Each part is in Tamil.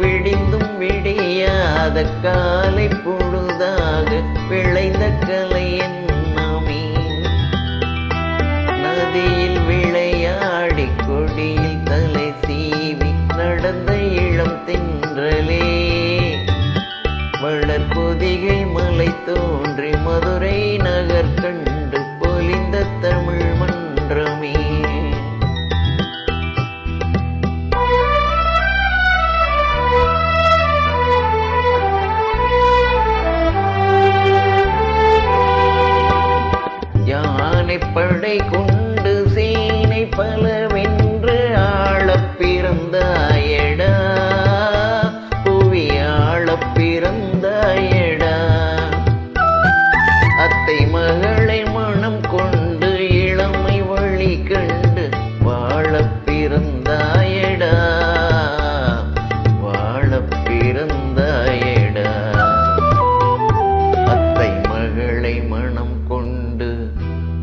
விடிந்தும் விடியாத காலை பொழுதாக விளைந்த கலை என்னமே நதியில் விளையாடி கொடியில் தலை சீவி நடந்த இளம் தென்றலே. வளர்பொதிகை மலைத்தோ படை கொண்டு சேனை பலவென்று ஆளப் பிறந்தாயடா.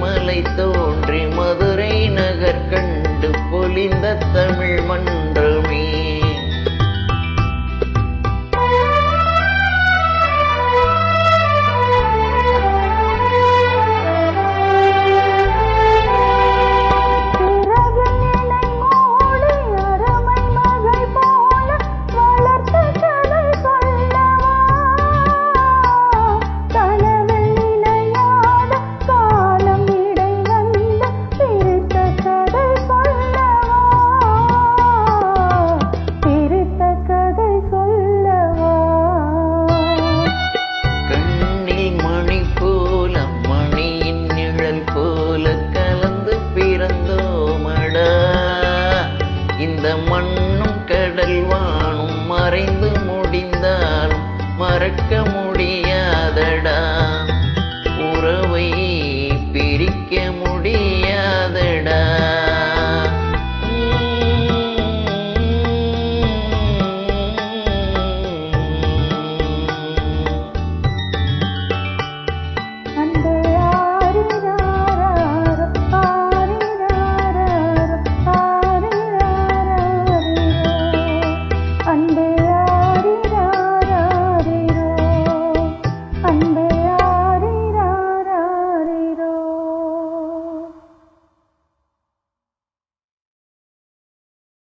மலை தோன்றி மதுரை நகர் கண்டு பொலிந்த தமிழ் மண்